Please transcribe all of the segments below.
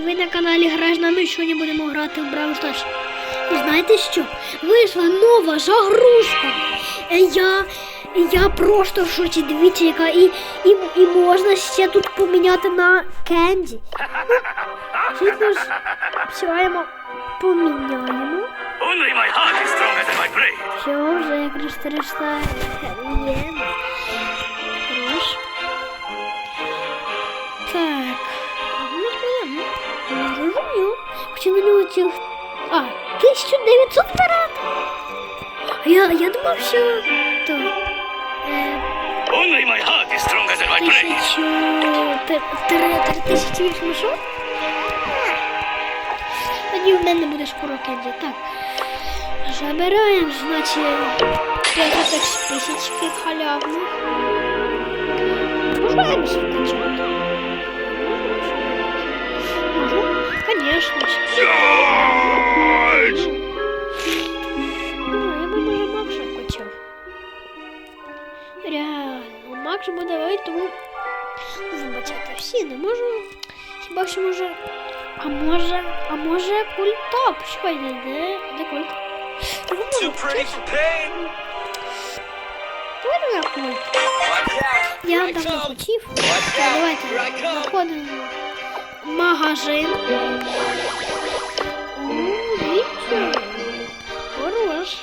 друзі, ви на каналі Граш на ніч, сьогодні будемо грати в Brawl Stars. І знаєте що? Вийшла нова загрузка. Е, Я, я просто в шоці, дивіться, яка і, і, і можна ще тут поміняти на Кенді. Ну, Звісно ж, сьогодні поміняємо. Only my heart is stronger than my brain. Все, вже якраз 300 Нього цих... А, 1900 вперед. А я, я думав, що... То... Е, Only my heart is stronger than my brain. тисячу... Три, три, три тисячі? Тоді в мене буде скоро кенді. Так. Забираємо, значить, 5 тисячки халявних. Можна я більше вкачати? Конечно ж. Ну, я би може Макса качав. Реально, Макс буде вийти, тому вибачайте всі, не можу. Хіба що може. А може, а може культап? Що йде? Де, де культ? Я не можу. for pain. Давайте на культ. Я давно хотів. Так, давайте заходимо в магазин. Дивіться. Хорош.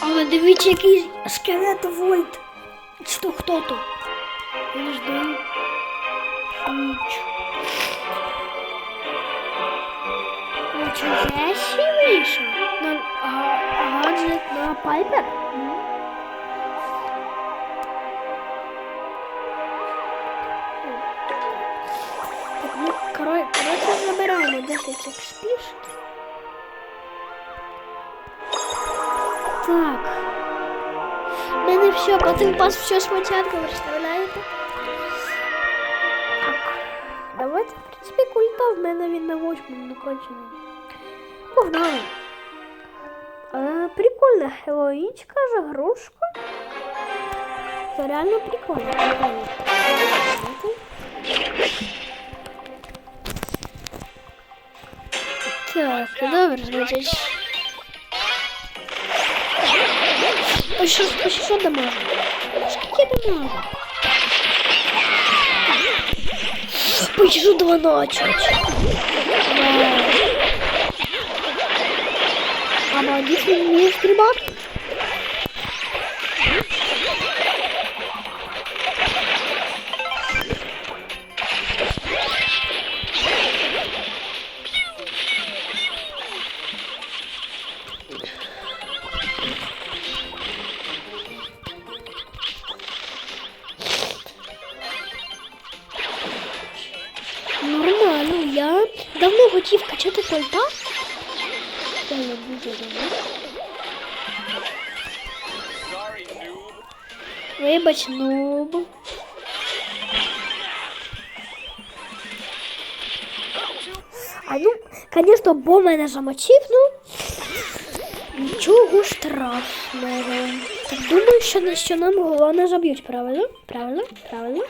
Але дивіться, який скелет. Чи то хто то? Я не знаю. Ніч. О, Джесі вийшов. Гаджет на Пайпер. Забираємо 10 експішки. Так. Мене все, потім пас все спочатку, представляєте? Так. Давайте, в принципі, культа в мене він на восьмому накончений. Погнали. Е, прикольна хелоїчка, загрузка. Це реально прикольно. прикольно. Так, добре, значить. Ось що, ось що дамажу? Скільки дамажу? Почему 12? Вау. А молодец, не умеешь давно хотів качати кольта. Та я дуже давно. Вибач, нуб. А ну, конечно, бо мене замочив, ну. Нічого страшного. Так думаю, що, що нам головне заб'ють, правильно? Правильно? Правильно?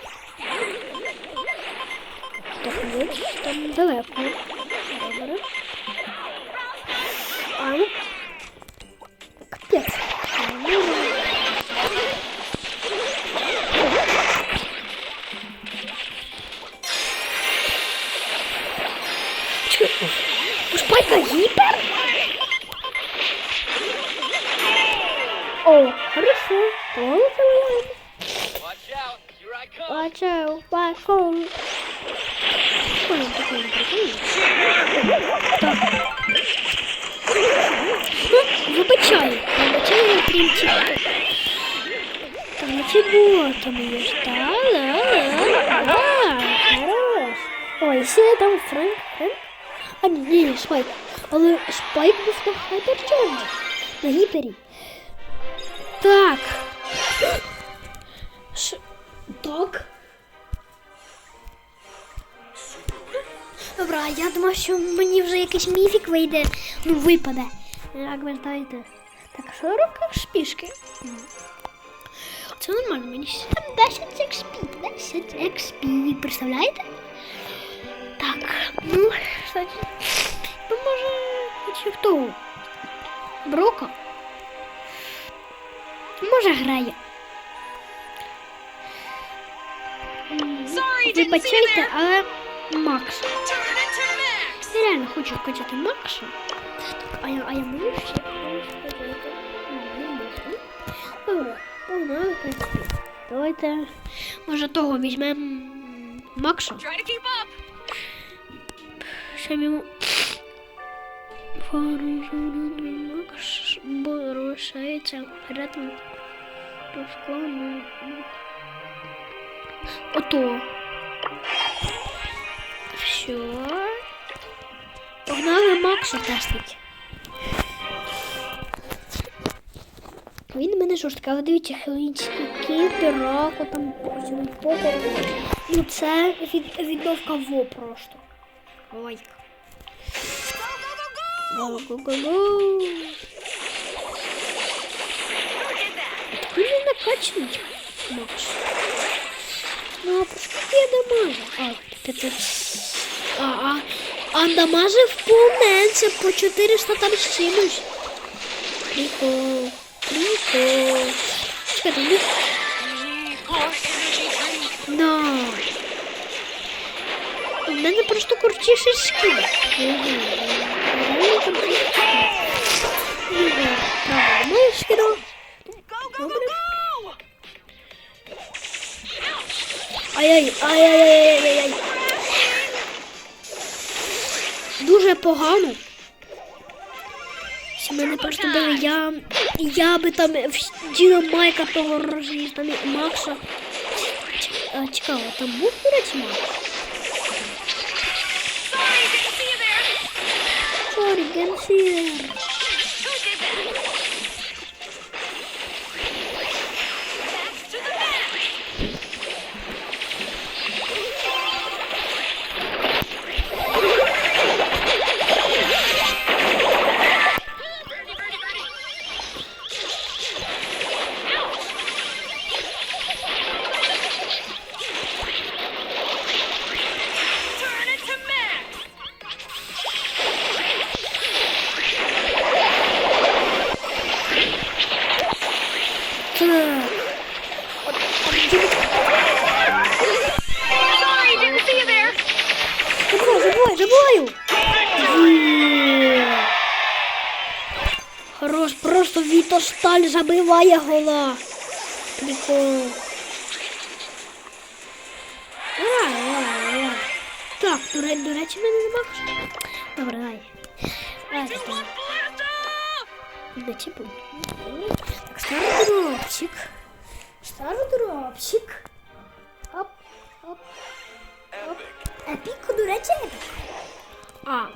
Так, ні, там далеко. Добре. Watch out, балкон. Прикольно, прикольно, прикольно. Так. Ну, вибачай. Вибачай, я принцип. Там чего там є? Та, ла, ла, ла. Хорош. Ой, ще там Френк, Френк. А ні, ні, Спайк. Але Спайк був на хайперченджі. На гіпері. Так. Ш... Так. Добре, я думав, що мені вже якийсь міфік вийде, ну випаде. Як ви знаєте. Так, 40 шпішки. Це нормально, мені ще там 10 XP. 10 XP, представляєте? кстати. Ну, може, чи хто? Брока? Може, грає. Вибачайте, але Макс. Я реально хочу вкачати Макса. А я, а я можу ще вкачати? Добре, погнали, в принципі. Давайте, може, того візьмемо Макса. Ще йому... Макс борушається ритм до. Ото. Все. Погнали Макса тестить. Він мене жорсткий, але дивіться, хелінський рако, там потім. Ну це від, відновка во просто. Лайк. Го-го-го-го. Він не накачаний. Ну, а поскільки я дамажу? А, 500. А, а, а дамажив повненце по 400 там з чимось. Прикол. Прикол. Чекайте, ну. Да. У мене просто крутіший скін. Моє скіно. Добре. Ай-яй, ай-яй-яй-яй-яй. Дуже погано. Якщо мене просто били, я, я би там в Діна Майка того там Макса. А, цікаво, там був курець Макс? Sorry, didn't see there. Є. Хорош, просто Вітосталь забиває гола. Прикол. Давай, давай, давай. Так, до, ре- до речі, мене нема. Добре, дай. Дай. Типу. Так, старий дробчик. Старий дробчик. Оп, оп, оп. Епік, до речі, епік. А.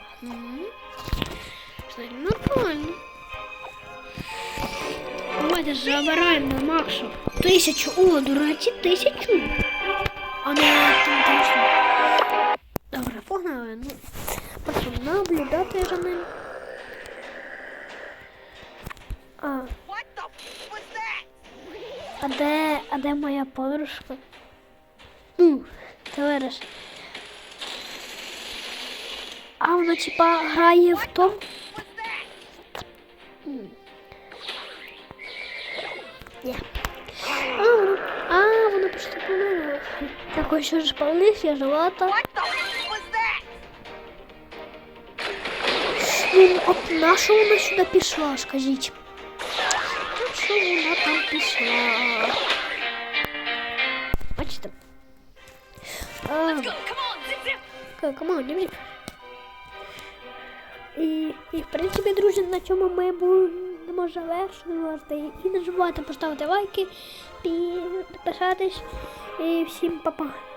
Це нормально. Давайте забираємо на Максу. Тисячу. О, до речі, тисячу. А не там точно. Добре, погнали. Ну, просто наблюдати за ним. А, а де, а де моя подружка? Ну, товариш. А вона типа грає в том. What's that? Ні. А, воно, а, воно просто померло. Такой що ж повний свіжовато. What the f- was that? Ну, от на що вона сюди пішла, скажіть? На що вона там пішла? Бачите? А, Go, come on, zip zip. І, і в принципі, друзі, на цьому ми будемо завершувати. І не забувати поставити лайки, підписатись. І всім па-па.